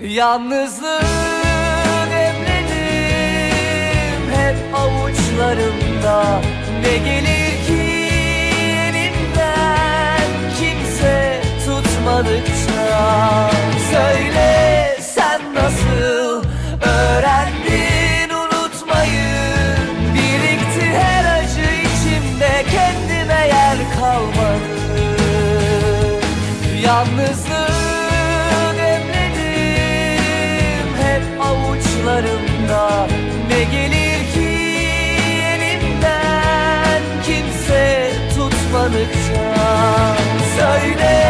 Yalnızlığı demledim hep avuçlarımda. Ne gelir ki elimden kimse tutmadıkça? Söyle sen nasıl öğrendin unutmayı? Birikti her acı içimde kendime yer kalmadı. Yalnızlığı tutmadıkça Söyle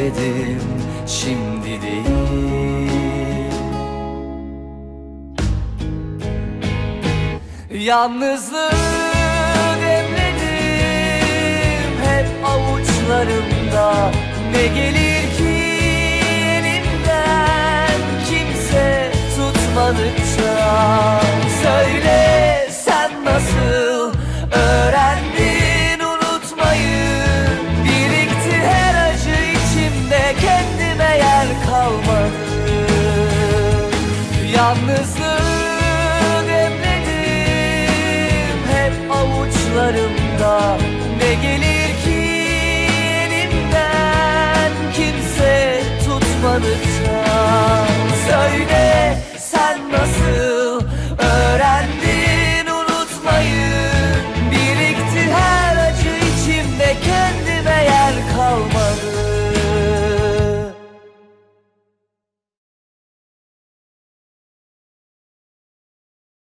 dedim şimdi değil. Yalnızlığı demledim hep avuçlarımda. Ne gelir ki içimde